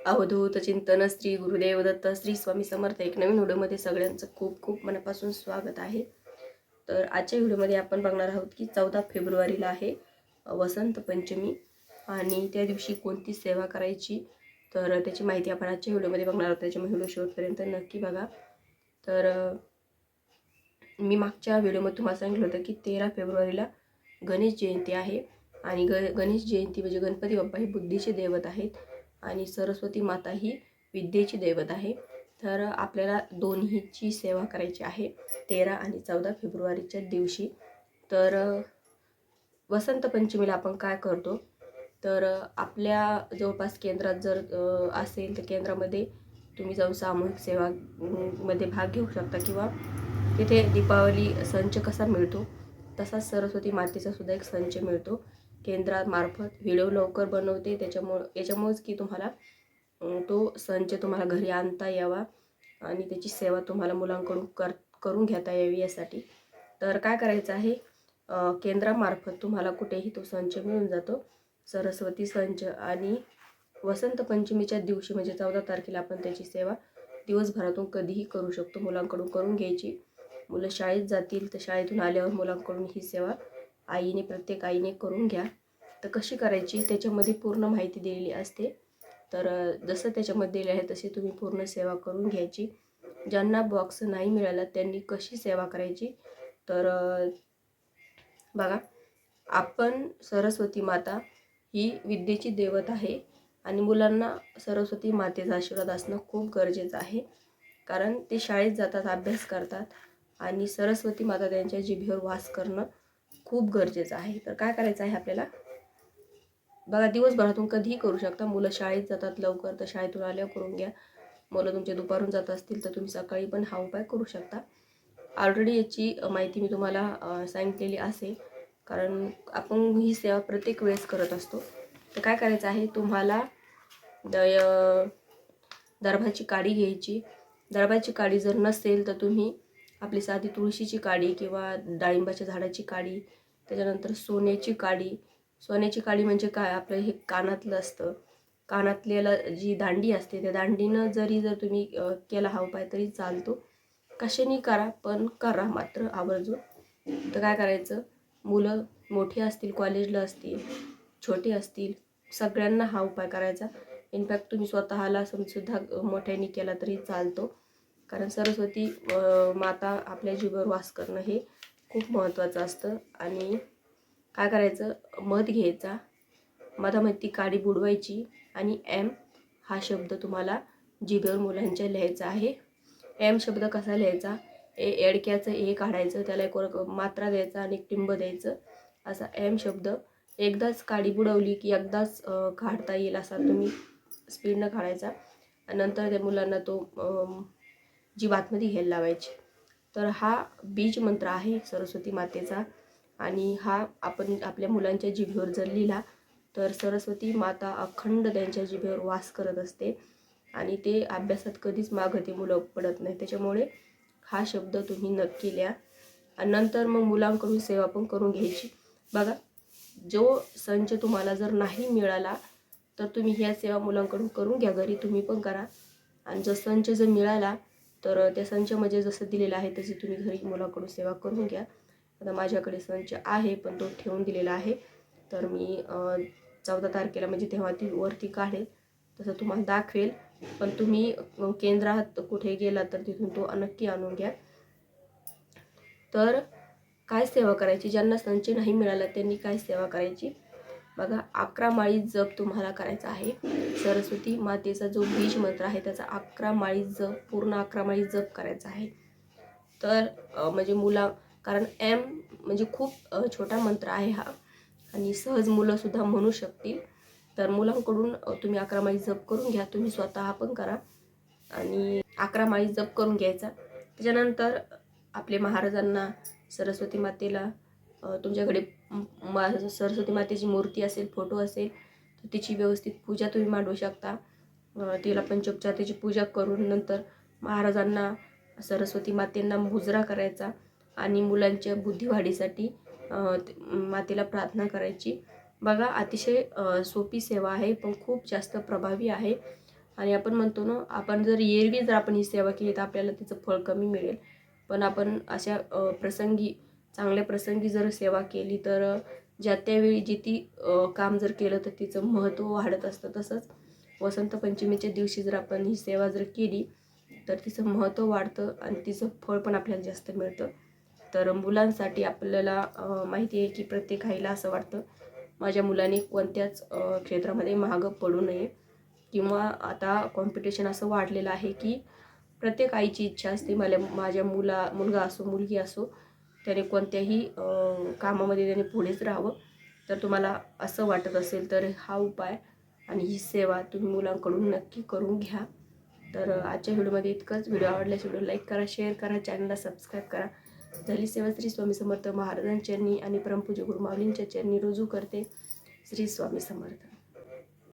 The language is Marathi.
अवधूत चिंतन श्री गुरुदेव दत्त श्री स्वामी समर्थ एक नवीन व्हिडिओमध्ये सगळ्यांचं खूप खूप मनापासून स्वागत आहे. तर आजच्या व्हिडिओमध्ये आपण बघणार आहोत की चौदा फेब्रुवारीला आहे वसंत पंचमी आणि त्या दिवशी कोणती सेवा करायची? तर त्याची माहिती आपण आजच्या व्हिडिओमध्ये बघणार आहोत. त्याच्यामुळे व्हिडिओ शेवटपर्यंत नक्की बघा. तर मी मागच्या व्हिडिओमध्ये तुम्हाला सांगितलं होतं की तेरा फेब्रुवारीला गणेश जयंती आहे आणि ग गणेश जयंती म्हणजे गणपती बाप्पा हे बुद्धीचे दैवत आहेत. आणि सरस्वती माता ही विद्येची दैवत आहे. तर आपल्याला दोन्हीची सेवा करायची आहे तेरा आणि चौदा फेब्रुवारीच्या दिवशी. तर वसंत पंचमीला आपण काय करतो? तर आपल्या जवळपास केंद्रात जर असेल तर केंद्रामध्ये तुम्ही जाऊन सामूहिक सेवा मध्ये भाग घेऊ शकता किंवा तिथे दीपावली संच कसा मिळतो? तसाच सरस्वती मातेचा सुद्धा एक संच मिळतो. केंद्रामार्फत व्हिडिओ लवकर बनवते. त्याच्यामुळं याच्यामुळेच की तुम्हाला तो संच तुम्हाला घरी आणता यावा आणि त्याची सेवा तुम्हाला मुलांकडून कर करून घेता यावी यासाठी. तर काय करायचं आहे? केंद्रामार्फत तुम्हाला कुठेही तो संच मिळून जातो. सरस्वती संच आणि वसंत पंचमीच्या दिवशी म्हणजे चौदा तारखेला आपण त्याची सेवा दिवसभरातून कधीही करू शकतो. मुलांकडून करून घ्यायची. मुलं शाळेत जातील तर शाळेतून आल्यावर मुलांकडून ही सेवा आईने प्रत्येक आईने करून घ्या. तर कशी करायची? त्याच्यामध्ये पूर्ण माहिती दिलेली असते. तर जसं त्याच्यामध्ये दिले आहे तशी तुम्ही पूर्ण सेवा करून घ्यायची. ज्यांना बॉक्स नाही मिळाला त्यांनी कशी सेवा करायची? तर बघा आपण सरस्वती माता ही विद्येची देवत आहे आणि मुलांना सरस्वती मातेचा आशीर्वाद असणं खूप गरजेचं आहे. कारण ते शाळेत जातात अभ्यास करतात आणि सरस्वती माता त्यांच्या जिभेवर वास करणं खूप गरजेचं आहे. तर काय करायचं आहे आपल्याला? बघा दिवसभरातून कधीही करू शकता. मुलं शाळेत जातात लवकर तर शाळेतून आल्यावर करून घ्या. मुलं तुमचे दुपारून जात असतील तर तुम्ही सकाळी पण हा उपाय करू शकता. ऑलरेडी याची माहिती मी तुम्हाला सांगितलेली असेल कारण आपण ही सेवा प्रत्येक वेळेस करत असतो. तर काय करायचं आहे? तुम्हाला द- दर्भाची काडी घ्यायची. दर्भाची काडी जर नसेल तर तुम्ही आपली साधी तुळशीची काडी किंवा डाळिंबाच्या झाडाची काडी त्याच्यानंतर सोन्याची काडी. सोन्याची काडी म्हणजे काय? आपलं हे कानातलं असतं. कानातल्याला जी दांडी असते त्या दांडीनं जरी जर तुम्ही केला हा उपाय तरी चालतो. कशाने करा पण करा मात्र आवर्जून. तर काय करायचं? मुलं मोठी असतील कॉलेजला असतील छोटे असतील सगळ्यांना हा उपाय करायचा. इनफॅक्ट तुम्ही स्वतःला समसुद्धा मोठ्याने केला तरी चालतो. कारण सरस्वती माता आपल्या जीवावर वास करणं हे खूप महत्त्वाचं असतं. आणि काय करायचं? मध घ्यायचा. मधामध्ये ती काडी बुडवायची आणि एम हा शब्द तुम्हाला जिभेवर मुलांच्या लिहायचा आहे. एम शब्द कसा लिहायचा? ए एडक्याचं ए काढायचं त्याला एक मात्रा द्यायचा आणि एक टिंब द्यायचं. असा एम शब्द एकदाच काडी बुडवली की एकदाच काढता येईल असा तुम्ही स्पीडनं काढायचा. नंतर त्या मुलांना तो जी आतमध्ये घ्यायला लावायची. तर हा बीज मंत्र आहे सरस्वती मातेचा आणि हा आपण आपल्या मुलांच्या जिभेवर जर लिहिला तर सरस्वती माता अखंड त्यांच्या जिभेवर वास करत असते आणि ते अभ्यासात कधीच मागं ते मुलं पडत नाही. त्याच्यामुळे हा शब्द तुम्ही नक्की लिहा आणि नंतर मग मुलांकडून सेवा पण करून घ्यायची. बघा जो संच तुम्हाला जर नाही मिळाला तर तुम्ही ह्या सेवा मुलांकडून करून घ्या. घरी तुम्ही पण करा. आणि जो संच जर मिळाला तर त्या संचामध्ये जसं दिलेलं आहे तसे तुम्ही घरी मुलाकडून सेवा करून घ्या. आता माझ्याकडे संच आहे पण तो ठेवून दिलेला आहे. तर मी चौदा तारखेला म्हणजे तेव्हा ती वरती काढेल. तसं तुम्हाला दाखवेल. पण तुम्ही केंद्रात कुठे गेला तर तिथून तो नक्की आणून घ्या. तर काय सेवा करायची? ज्यांना संच नाही मिळाला त्यांनी काय सेवा करायची? बघा अकरा माळी जप तुम्हाला करायचा आहे. सरस्वती मातेचा जो बीज मंत्र आहे त्याचा अकरा माळी जप पूर्ण अकरा माळी जप करायचा आहे. तर म्हणजे मुला कारण एम म्हणजे खूप छोटा मंत्र आहे हा. आणि सहज मुलंसुद्धा म्हणू शकतील. तर मुलांकडून तुम्ही अकरा माळी जप करून घ्या. तुम्ही स्वतः पण करा. आणि अकरा माळी जप करून घ्यायचा. त्याच्यानंतर आपले महाराजांना सरस्वती मातेला तुमच्याकडे मा- सरस्वती मातेची मूर्ती असेल फोटो असेल तिची व्यवस्थित पूजा तुम्ही मांडू शकता. तिला पंचोपचार तिची पूजा करून नंतर महाराजांना सरस्वती मातेंना मुजरा करायचा आणि मुलांच्या बुद्धिवाढीसाठी मातेला प्रार्थना करायची. बघा अतिशय सोपी सेवा आहे पण खूप जास्त प्रभावी आहे. आणि आपण म्हणतो ना आपण जर एरवी जर आपण ही सेवा केली तर आपल्याला तिचं फळ कमी मिळेल. पण आपण अशा प्रसंगी चांगल्या प्रसंगी जर सेवा केली तर ज्या त्यावेळी जी ती काम जर केलं तर तिचं महत्त्व वाढत असतं. तसंच वसंत पंचमीच्या दिवशी जर आपण ही सेवा जर केली तर तिचं महत्त्व वाढतं आणि तिचं फळ पण आपल्याला जास्त मिळतं. तर मुलांसाठी आपल्याला माहिती आहे की प्रत्येक आईला असं वाटतं माझ्या मुलाने कोणत्याच क्षेत्रामध्ये मागं पडू नये. किंवा आता कॉम्पिटिशन असं वाढलेलं आहे की प्रत्येक आईची इच्छा असते मला माझ्या मुला मुलगा असो मुलगी असो त्याने कोणत्याही कामामध्ये त्याने पुढेच राहावं. तर तुम्हाला असं वाटत असेल तर हा उपाय आणि ही सेवा तुम्ही मुलांकडून नक्की करून घ्या. तर आजच्या व्हिडिओमध्ये इतकंच. व्हिडिओ आवडल्यास व्हिडिओ लाईक करा शेअर करा चॅनलला सबस्क्राईब करा. झाली सेवा श्री स्वामी समर्थ महाराजांच्या चरणी आणि परमपूज्य गुरुमाऊलींच्या चरणी रुजू करते. श्री स्वामी समर्थ.